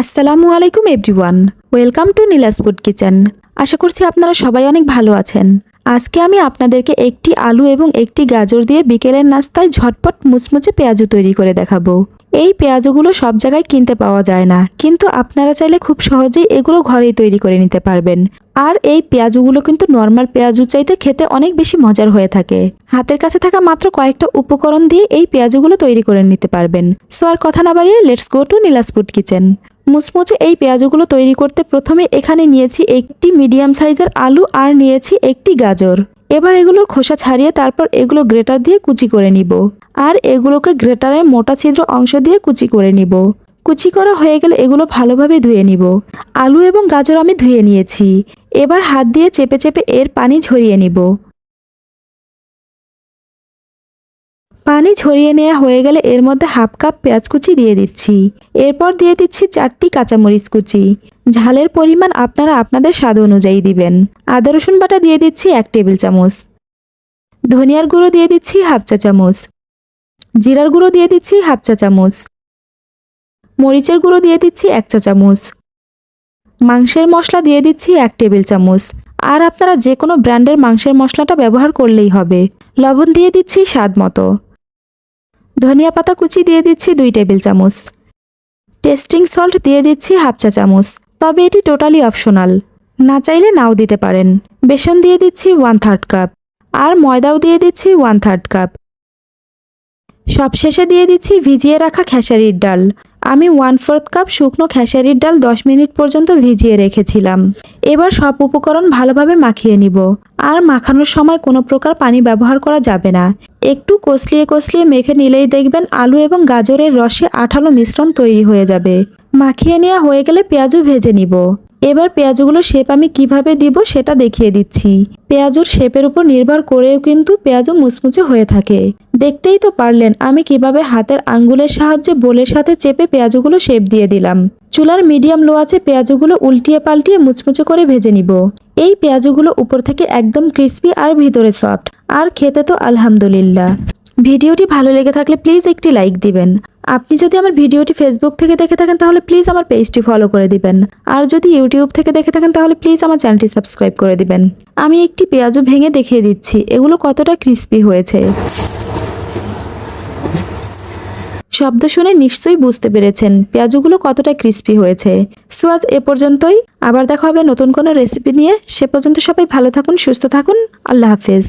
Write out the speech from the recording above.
আসসালামু আলাইকুম, everyone. Welcome to Nila's food kitchen. আশা করছি আপনারা সবাই অনেক ভালো আছেন। আজকে আমি আপনাদেরকে একটি আলু এবং একটি গাজর দিয়ে বিকেলের নাস্তায় ঝটপট মুচমুচে পেঁয়াজু তৈরি করে দেখাবো। এই পেঁয়াজুগুলো সব জায়গায় কিনতে পাওয়া যায় না, কিন্তু আপনারা চাইলে খুব সহজেই এগুলো ঘরেই তৈরি করে নিতে পারবেন। আর এই পেঁয়াজুগুলো কিন্তু নর্মাল পেঁয়াজু চাইতে খেতে অনেক বেশি মজার হয়ে থাকে। হাতের কাছে থাকা মাত্র কয়েকটা উপকরণ দিয়ে এই পেঁয়াজুগুলো তৈরি করে নিতে পারবেন। সো আর কথা না বাড়িয়ে let's go to Nila's food kitchen. মুচমুচে এই পেঁয়াজগুলো তৈরি করতে প্রথমে এখানে নিয়েছি একটি মিডিয়াম সাইজের আলু আর নিয়েছি একটি গাজর। এবার এগুলোর খোসা ছাড়িয়ে তারপর এগুলো গ্রেটার দিয়ে কুচি করে নিব। আর এগুলোকে গ্রেটারের মোটা ছিদ্র অংশ দিয়ে কুচি করে নিব। কুচি করা হয়ে গেলে এগুলো ভালোভাবে ধুয়ে নিব। আলু এবং গাজর আমি ধুয়ে নিয়েছি। এবার হাত দিয়ে চেপে চেপে এর পানি ঝরিয়ে নিব। পানি ঝরিয়ে নেওয়া হয়ে গেলে এর মধ্যে হাফ কাপ পেঁয়াজ কুচি দিয়ে দিচ্ছি। এরপর দিয়ে দিচ্ছি চারটি কাঁচামরিচ কুচি। ঝালের পরিমাণ আপনারা আপনাদের স্বাদ অনুযায়ী দিবেন। আদা, রসুন বাটা দিয়ে দিচ্ছি এক টেবিল চামচ। ধনিয়ার গুঁড়ো দিয়ে দিচ্ছি হাফ চা চামচ। জিরার গুঁড়ো দিয়ে দিচ্ছি হাফ চা চামচ। মরিচের গুঁড়ো দিয়ে দিচ্ছি এক চা চামচ। মাংসের মশলা দিয়ে দিচ্ছি এক টেবিল চামচ। আর আপনারা যে কোনো ব্র্যান্ডের মাংসের মশলাটা ব্যবহার করলেই হবে। লবণ দিয়ে দিচ্ছি স্বাদ মতো। ধনিয়া পাতা কুচি দিয়ে দিচ্ছি দুই টেবিল চামচ। টেস্টিং সল্ট দিয়ে দিচ্ছি হাফ চা চামচ। তবে এটি টোটালি অপশনাল। না চাইলে নাও দিতে পারেন। বেসন দিয়ে দিচ্ছি ওয়ান থার্ড কাপ আর ময়দাও দিয়ে দিচ্ছি ওয়ান থার্ড কাপ সবশেষে দিয়ে দিচ্ছি ভিজিয়ে রাখা খেসারির ডাল। আমি ওয়ান ফোর্থ কাপ শুকনো খেসারির ডাল দশ মিনিট পর্যন্ত ভিজিয়ে রেখেছিলাম। এবার সব উপকরণ ভালোভাবে মাখিয়ে নিব। আর মাখানোর সময় কোনো প্রকার পানি ব্যবহার করা যাবে না। একটু কষলিয়ে কষলিয়ে মেখে নিলেই দেখবেন আলু এবং গাজরের রসে আঠালো মিশ্রণ তৈরি হয়ে যাবে। মাখিয়ে নেওয়া হয়ে গেলে পেঁয়াজও ভেজে নিব। এবার পেঁয়াজগুলো শেপ আমি কীভাবে দিব সেটা দেখিয়ে দিচ্ছি। পেঁয়াজুর শেপের উপর নির্ভর করেও কিন্তু পেঁয়াজু মুচমুচে হয়ে থাকে। দেখতেই তো পারলেন, আমি কীভাবে হাতের আঙ্গুলের সাহায্যে বোলের সাথে চেপে পেঁয়াজগুলো শেপ দিয়ে দিলাম। চুলার মিডিয়াম লো আছে, পেঁয়াজুগুলো উল্টিয়ে পাল্টিয়ে মুচমুচে করে ভেজে নিব। এই পেঁয়াজগুলো উপর থেকে একদম ক্রিস্পি আর ভিতরে সফট, আর খেতে তো আলহামদুলিল্লাহ। ভিডিওটি ভালো লেগে থাকলে প্লিজ একটি লাইক দিবেন। আপনি যদি আমার ভিডিওটি ফেসবুক থেকে দেখে থাকেন তাহলে প্লিজ আমার পেজটি ফলো করে দিবেন। আর যদি ইউটিউব থেকে দেখে থাকেন তাহলে প্লিজ আমার চ্যানেলটি সাবস্ক্রাইব করে দিবেন। আমি একটি পেঁয়াজও ভেঙে দেখিয়ে দিচ্ছি। এগুলো কতটা ক্রিস্পি হয়েছে। শব্দ শুনে নিশ্চয়ই বুঝতে পেরেছেন পেঁয়াজগুলো কতটা ক্রিস্পি হয়েছে। সো আজ এ পর্যন্তই। আবার দেখা হবে নতুন কোনো রেসিপি নিয়ে। সে পর্যন্ত সবাই ভালো থাকুন, সুস্থ থাকুন। আল্লাহ হাফেজ।